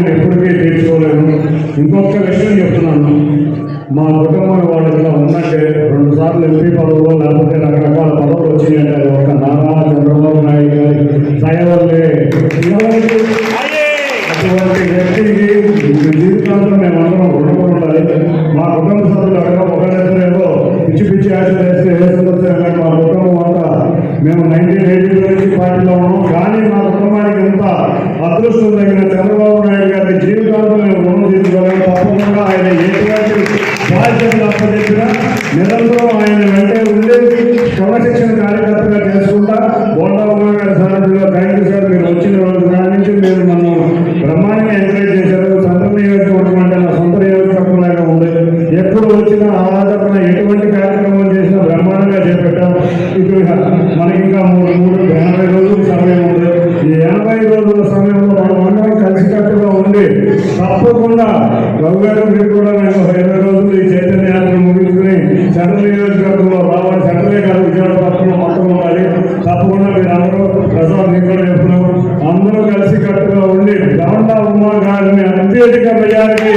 నేను ఎప్పటికీ తీర్చుకోలేను ఇంకొక విషయం చెప్తున్నాను. మా కుటుంబం వాళ్ళు ఉన్నట్టే రెండు సార్లు ఎంపీ పదవులు లేకపోతే రకరకాల పదవులు వచ్చినాయంటే ఒక నారా చంద్రబాబు నాయుడు గారి దయవల్లే అటువంటి వ్యక్తికి జీవితాంతం మేమందరం రుణపడి ఉండాలి. మా కుటుంబ సభ్యులు అక్కడ ఒకరిద్దరేమో పిచ్చి పిచ్చి ఆశ రఘు మీరు కూడా నాకు ఇరవై రోజులు ఈ చైతన్య యాత్ర ముగించుకుని సెంట్రల్ నియోజకవర్గంలో రావాలి సెంట్రలే కాదు విజయవాడపట్నంలో మొత్తం ఉండాలి. తప్పకుండా మీరు అందరూ ప్రసాద్ మీకు కూడా చెప్తున్నాం అందరూ కలిసి కట్టుగా ఉండి గౌండా ఉమ్మ గారిని అత్యధిక మెజారిటీ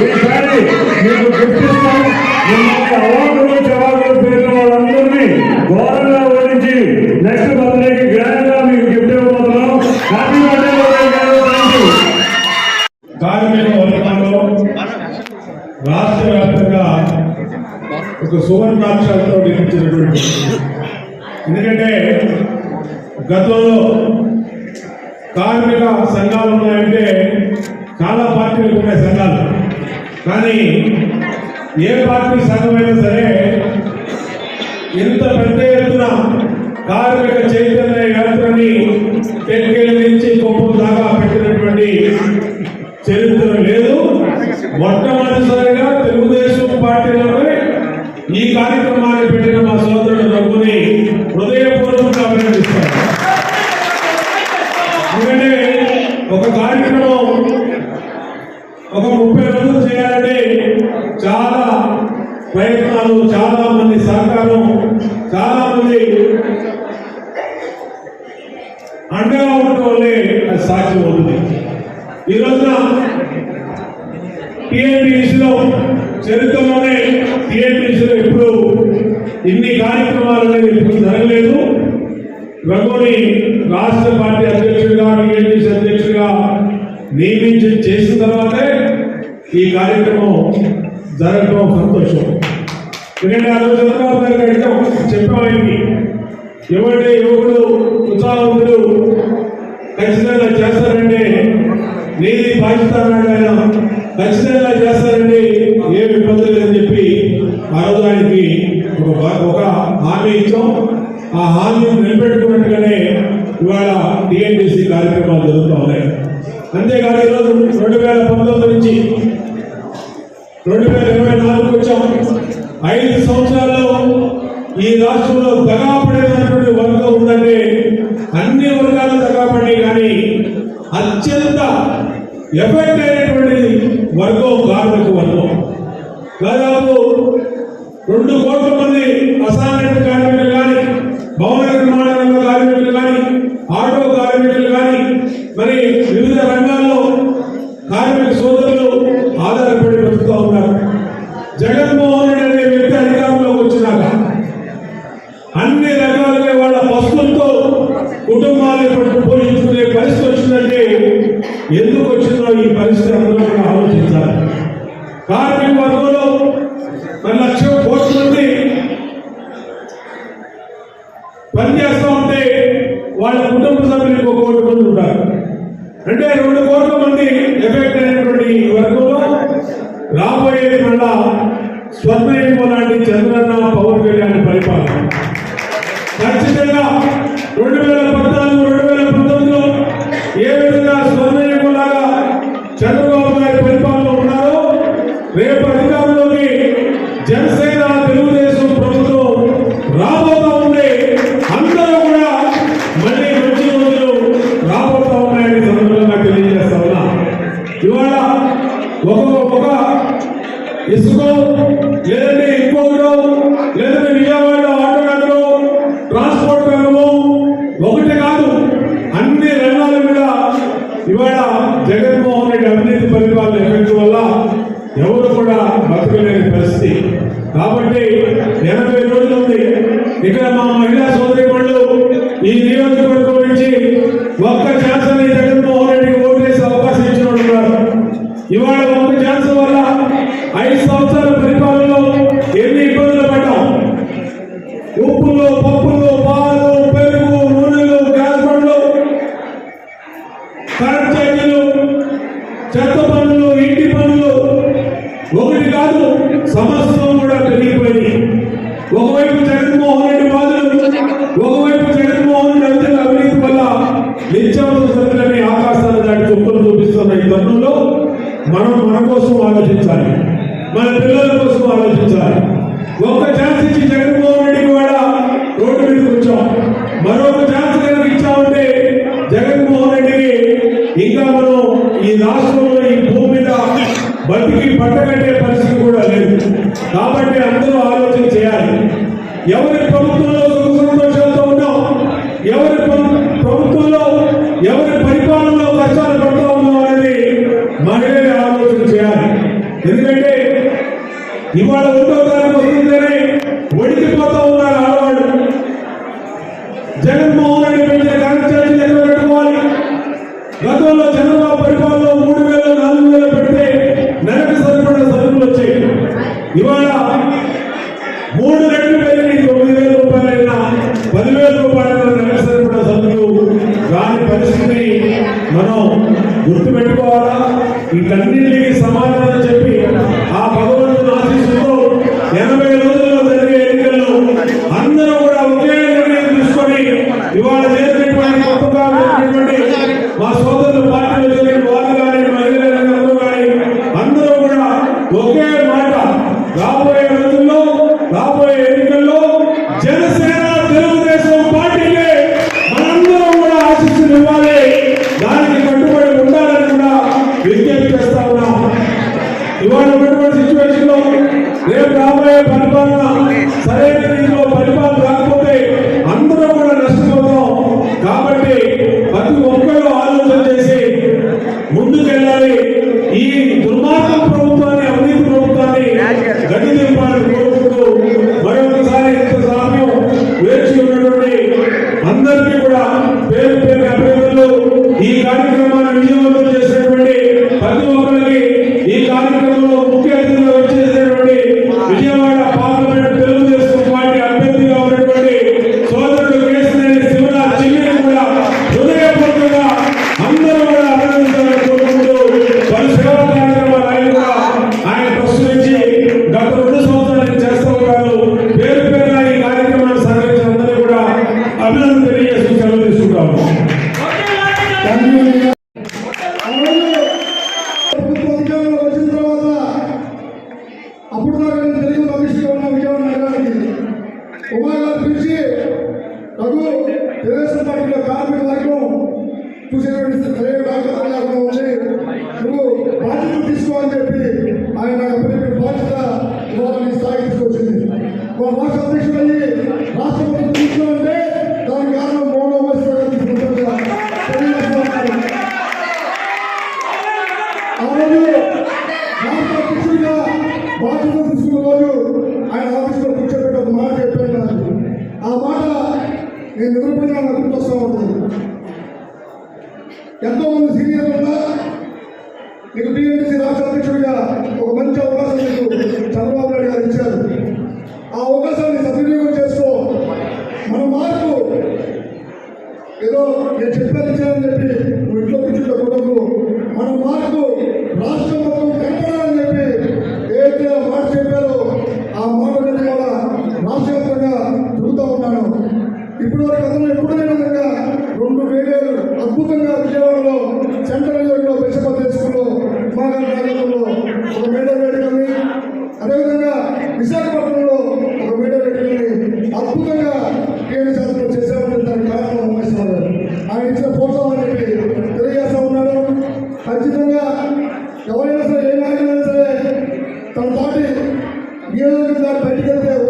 ఈసారి మీకు గుర్తిస్తాం. మిమ్మల్ని అవార్డులు జవాబులు పేర్ల వాళ్ళందరినీ ఘోరంగా ఓడించి నెక్స్ట్ బర్త్డేకి గ్రాండ్గా మీకు గిఫ్ట్ ఇవ్వబోతున్నాం. హ్యాపీ బర్త్డే గారు. కార్మిక వర్గంలో రాష్ట్ర వ్యాప్తంగా ఒక సువర్ణాక్షరాలతో నిర్మించినటువంటి ఎందుకంటే గతంలో కార్మిక సంఘాలు ఉన్నాయంటే చాలా పార్టీలు ఉన్నాయి సంఘాలు. కానీ ఏ పార్టీ సంఘమైనా సరే ఇంత పెద్ద ఎత్తున కార్మిక చైతన్య యాత్రని టెక్కెళ్ళ నుంచి గొప్ప దాకా పెట్టినటువంటి ప్రయత్నాలు చాలా మంది సహకారం చాలా మంది అండగా ఉండటం వల్లే అది సాధ్యం అవుతుంది. ఈ రోజున చరిత్రలోనే టీఎంపీసీలో ఇప్పుడు ఇన్ని కార్యక్రమాలు అనేది ఇప్పుడు జరగలేదు. రఘుని రాష్ట్ర పార్టీ అధ్యక్షుడిగా టీఎంపీసీ అధ్యక్షుడిగా నియమించి చేసిన తర్వాతే ఈ కార్యక్రమం జరగడం సంతోషం. ఎందుకంటే ఆ రోజు చంద్రబాబు గారు అడిగాం చెప్పాం ఆయనకి ఎవరి యువకుడు ఉత్సాహవంతుడు ఖచ్చితంగా చేస్తారంటే నీది బాధ్యత ఆయన ఖచ్చితంగా చేస్తారండి ఎఫెక్ట్ అయినటువంటి వర్గం కార్మిక వర్గం? దాదాపు రెండు కోట్ల మంది అసంఘటిత కార్మికులు కానీ భవన నిర్మాణ రంగ కార్మికులు కానీ ఆటో కార్మికులు కానీ మరి పరిస్థితి అందరూ ఆలోచించాలి. కార్మిక వర్గంలో మరి లక్ష్యం బతకలేని పరిస్థితి. కాబట్టి ఎనభై రోజులు ఉంది ఇక్కడ మా మహిళా సోదరి వాళ్ళు ఈ నియోజకవర్గం నుంచి ఒక్క ఛాన్స్ అనేది జగన్మోహన్ ఓటు వేసే అవకాశం ఇచ్చిన ఉన్నారు. ఇవాళ ఒక్క ఛాన్స్ వల్ల ఐదు సంవత్సరాల పరిపాలనలో ఎన్ని ఇబ్బందులు పడ్డాం? ఉప్పులో ఆలోచించాలి. మన పిల్లల కోసం ఆలోచించాలి. ఒక ఛాన్స్ ఇచ్చి జగన్మోహన్ రెడ్డి కూడా రోడ్డు మీద వచ్చాం మరొక ఛాన్స్ కనుక ఇచ్చామంటే జగన్మోహన్ రెడ్డికి ఇంకా మనం ఈ రాష్ట్రంలో ఈ భూమి మీద బతికి పట్టగట్టే పరిస్థితి కూడా లేదు. కాబట్టి అందరూ ఆలోచన చేయాలి. ఎవరి ప్రభుత్వంలో జగన్మోహన్ రెడ్డి పెంచిన కరెంట్ ఛార్జీలు పెట్టుకోవాలి గతంలో చంద్రబాబు పరిపాలనలో మూడు వేల నాలుగు వేలు పెడితే నెలకు సరిపడే సరుకులు వచ్చాయి. ఇవాళ మూడు రెండు పెరిగి తొమ్మిది వేల రూపాయలైనా పదివేల రూపాయల నెలకు సరిపడే సరుకులు రాని పరిస్థితిని మనం గుర్తుపెట్టుకోవాలా? వీటన్నింటికి సమాధానం బాధ్యత ఇవాళ సాగి తీసుకొచ్చింది. మా రాష్ట్ర అధ్యక్షుడు అయ్యి రాష్ట్రపతి తీసుకుంటే ఎంతో మంది సీనియర్ ఉన్నా నీకు టీఎంసీ రాష్ట్ర అధ్యక్షుడిగా ఒక మంచి అవకాశం నీకు చంద్రబాబు నాయుడు గారు ఇచ్చారు. ఆ అవకాశాన్ని సద్వినియోగం చేసుకో. మన మార్పు ఏదో నేను చెప్పాను చెప్పి నువ్వు ఇంట్లో కూర్చుంటే కుటుంబం మన మార్పు రాష్ట్రం మొత్తం ముఖ్యమంత్రి గారు బయటకు వెళ్తే